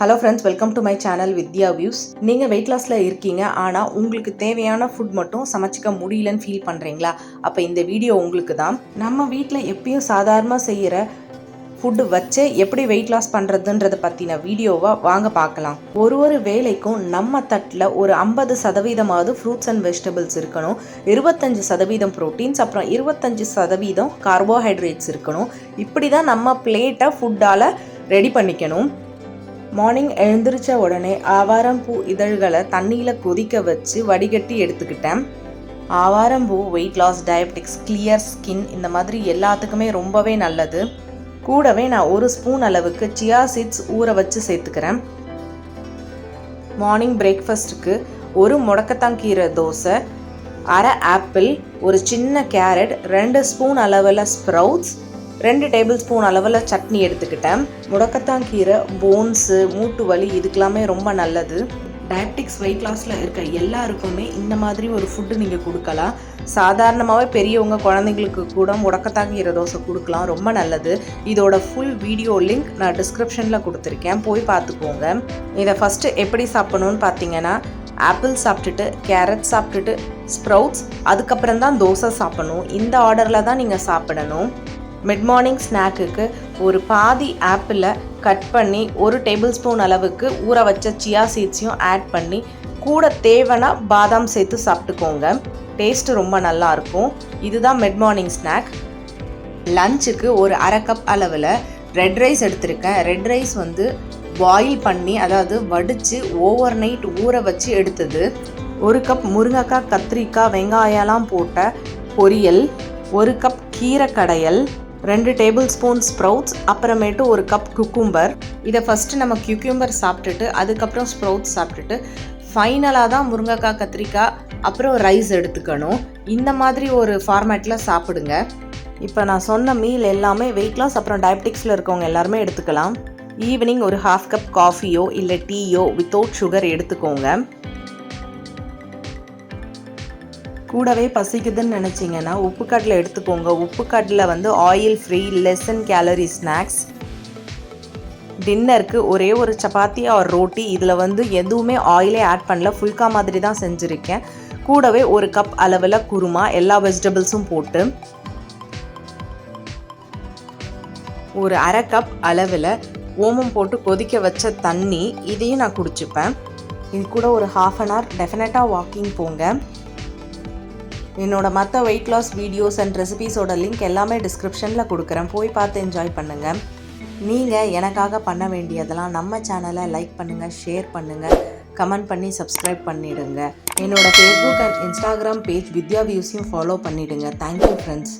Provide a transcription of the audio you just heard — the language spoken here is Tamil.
Hello friends welcome to my channel Vidya views நீங்கள் வெயிட் லாஸில் இருக்கீங்க ஆனால் உங்களுக்கு தேவையான ஃபுட் மட்டும் சமைச்சிக்க முடியலன்னு ஃபீல் பண்ணுறீங்களா அப்போ இந்த வீடியோ உங்களுக்கு தான். நம்ம வீட்டில் எப்பயும் சாதாரணமாக செய்கிற ஃபுட்டு வச்சு எப்படி வெயிட் லாஸ் பண்ணுறதுன்றத பற்றின வீடியோவை வாங்க பார்க்கலாம். ஒரு ஒரு வேலைக்கும் நம்ம தட்டில் ஒரு ஐம்பது சதவீதமாவது ஃப்ரூட்ஸ் அண்ட் வெஜிடபிள்ஸ் இருக்கணும். இருபத்தஞ்சு சதவீதம் ப்ரோட்டீன்ஸ் அப்புறம் இருபத்தஞ்சு சதவீதம் கார்போஹைட்ரேட்ஸ் இருக்கணும். இப்படி தான் நம்ம பிளேட்டை ஃபுட்டால் ரெடி பண்ணிக்கணும். மார்னிங் எழுந்திரிச்ச உடனே ஆவாரம்பூ இதழ்களை தண்ணியில் கொதிக்க வச்சு வடிகட்டி எடுத்துக்கிட்டேன். ஆவாரம்பூ weight loss diabetics clear skin இந்த மாதிரி எல்லாத்துக்குமே ரொம்பவே நல்லது. கூடவே நான் ஒரு ஸ்பூன் அளவுக்கு சியா சீட்ஸ் ஊற வச்சு சேர்த்துக்கிறேன். மார்னிங் பிரேக்ஃபாஸ்ட்டுக்கு ஒரு முடக்கத்தாங்கீரை தோசை அரை ஆப்பிள் ஒரு சின்ன கேரட் ரெண்டு ஸ்பூன் அளவில் ஸ்ப்ரவுட்ஸ் ரெண்டு டேபிள் ஸ்பூன் அளவில் சட்னி எடுத்துக்கிட்டேன். முடக்கத்தாங்கீரை போன்ஸு மூட்டு வலி இதுக்கெல்லாமே ரொம்ப நல்லது. டயபெட்டிக்ஸ் வெயிட் லாஸில் இருக்க எல்லாருக்குமே இந்த மாதிரி ஒரு ஃபுட்டு நீங்கள் கொடுக்கலாம். சாதாரணமாகவே பெரியவங்க குழந்தைங்களுக்கு கூட முடக்கத்தான் கீரை தோசை கொடுக்கலாம். ரொம்ப நல்லது. இதோட ஃபுல் வீடியோ லிங்க் நான் டிஸ்கிரிப்ஷனில் கொடுத்துருக்கேன். போய் பார்த்துக்கோங்க. இதை ஃபஸ்ட்டு எப்படி சாப்பிடணும்னு பார்த்தீங்கன்னா ஆப்பிள் சாப்பிட்டுட்டு கேரட் சாப்பிட்டுட்டு ஸ்ப்ரவுட்ஸ் அதுக்கப்புறம் தான் தோசை சாப்பிடணும். இந்த ஆர்டரில் தான் நீங்கள் சாப்பிடணும். மிட் மார்னிங் ஸ்நாக்குக்கு ஒரு பாதி ஆப்பிளை கட் பண்ணி ஒரு டேபிள் ஸ்பூன் அளவுக்கு ஊற வச்ச சியா சீட்ஸையும் ஆட் பண்ணி கூட தேவைன்னா பாதாம் சேர்த்து சாப்பிட்டுக்கோங்க. டேஸ்ட்டு ரொம்ப நல்லா இருக்கும். இதுதான் மிட் மார்னிங் ஸ்நாக் லஞ்சுக்கு ஒரு அரை கப் அளவில் ரெட் ரைஸ் எடுத்திருக்கேன். ரெட் ரைஸ் வந்து பாயில் பண்ணி அதாவது வடித்து ஓவர் நைட் ஊற வச்சு எடுத்தது. ஒரு கப் முருங்கைக்காய் கத்திரிக்காய் வெங்காயம்லாம் போட்ட பொரியல் ஒரு கப் கீரை கடையல் ரெண்டு டேபிள் ஸ்பூன் ஸ்ப்ரவுட்ஸ் அப்புறமேட்டு ஒரு கப் குக்கும்பர் இதை ஃபஸ்ட்டு நம்ம குக்கும்பர் சாப்பிட்டுட்டு அதுக்கப்புறம் ஸ்ப்ரவுட்ஸ் சாப்பிட்டுட்டு ஃபைனலாக தான் முருங்கைக்காய் கத்திரிக்காய் அப்புறம் ரைஸ் எடுத்துக்கணும். இந்த மாதிரி ஒரு ஃபார்மேட்டில் சாப்பிடுங்க. இப்போ நான் சொன்ன மீல் எல்லாமே வெயிட் லாஸ் அப்புறம் டயபெட்டிக்ஸில் இருக்கவங்க எல்லாருமே எடுத்துக்கலாம். ஈவினிங் ஒரு ஹாஃப் கப் காஃபியோ இல்லை டீயோ வித்தவுட் சுகர் எடுத்துக்கோங்க. கூடவே பசிக்குதுன்னு நினச்சிங்கன்னா உப்பு கடலை எடுத்துக்கோங்க. உப்பு கடலை வந்து oil free lesser calorie snacks டின்னருக்கு ஒரே ஒரு சப்பாத்தி ஆர் ரோட்டி இதில் வந்து எதுவுமே ஆயிலே ஆட் பண்ணல. ஃபுல்கா மாதிரி தான் செஞ்சுருக்கேன். கூடவே ஒரு கப் அளவில் குருமா எல்லா வெஜிடபிள்ஸும் போட்டு. ஒரு அரை கப் அளவில் ஓமம் போட்டு கொதிக்க வச்ச தண்ணி இதையும் நான் குடிச்சுப்பேன். இது கூட ஒரு ஹாஃப் அன் ஹவர் டெஃபினட்டாக வாக்கிங் போங்க. என்னோட மற்ற வெயிட் லாஸ் வீடியோஸ் அண்ட் ரெசிபீஸோட லிங்க் எல்லாமே டிஸ்கிரிப்ஷனில் கொடுக்குறேன். போய் பார்த்து என்ஜாய் பண்ணுங்கள் நீங்கள் எனக்காக பண்ண வேண்டியதெல்லாம் நம்ம சேனலை லைக் பண்ணுங்கள் ஷேர் பண்ணுங்கள் கமெண்ட் பண்ணி சப்ஸ்கிரைப் பண்ணிவிடுங்க என்னோடய Facebook and Instagram page Vidya வியூஸையும் follow பண்ணிவிடுங்க தேங்க்யூ ஃப்ரெண்ட்ஸ்